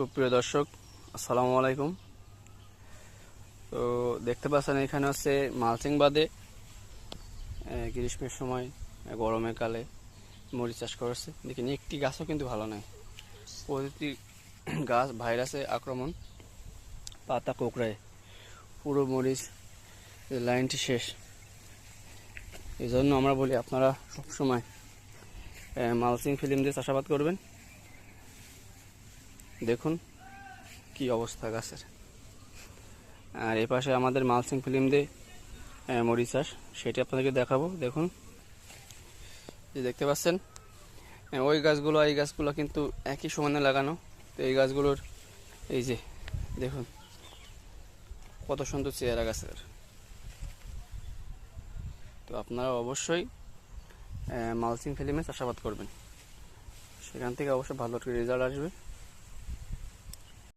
সুপ্রিয় দর্শক, আসসালামু আলাইকুম। তো দেখতে পাচ্ছেন এখানে হচ্ছে মালচিং বাদে গ্রীষ্মের সময় গরমের কালে মরিচ চাষ করেছে দেখেন, একটি গাছও কিন্তু ভালো নয় প্রতিটি গাছ ভাইরাসে আক্রমণ, পাতা কোকড়ায়। পুরো মরিচ লাইনটি শেষ। এই জন্য আমরা বলি আপনারা সবসময় মালচিং ফিল্ম দিয়ে চাষাবাদ করবেন। দেখুন কি অবস্থা গাছের। আর এ পাশে আমাদের মালসিং ফিল্ম আহ, মরিচ সেটি আপনাদেরকে দেখাবো দেখুন। এই দেখতে পাচ্ছেন? ওই গাছগুলো এই গাছগুলো কিন্তু একই সমানে লাগানো। তো এই গাছগুলোর এই যে দেখুন কত সুন্দর চেহারা গাছের। তো আপনারা অবশ্যই মালসিং ফিল্মে চাষাবাদ করবেন। সেখান থেকে অবশ্যই ভালো একটা রেজাল্ট আসবে।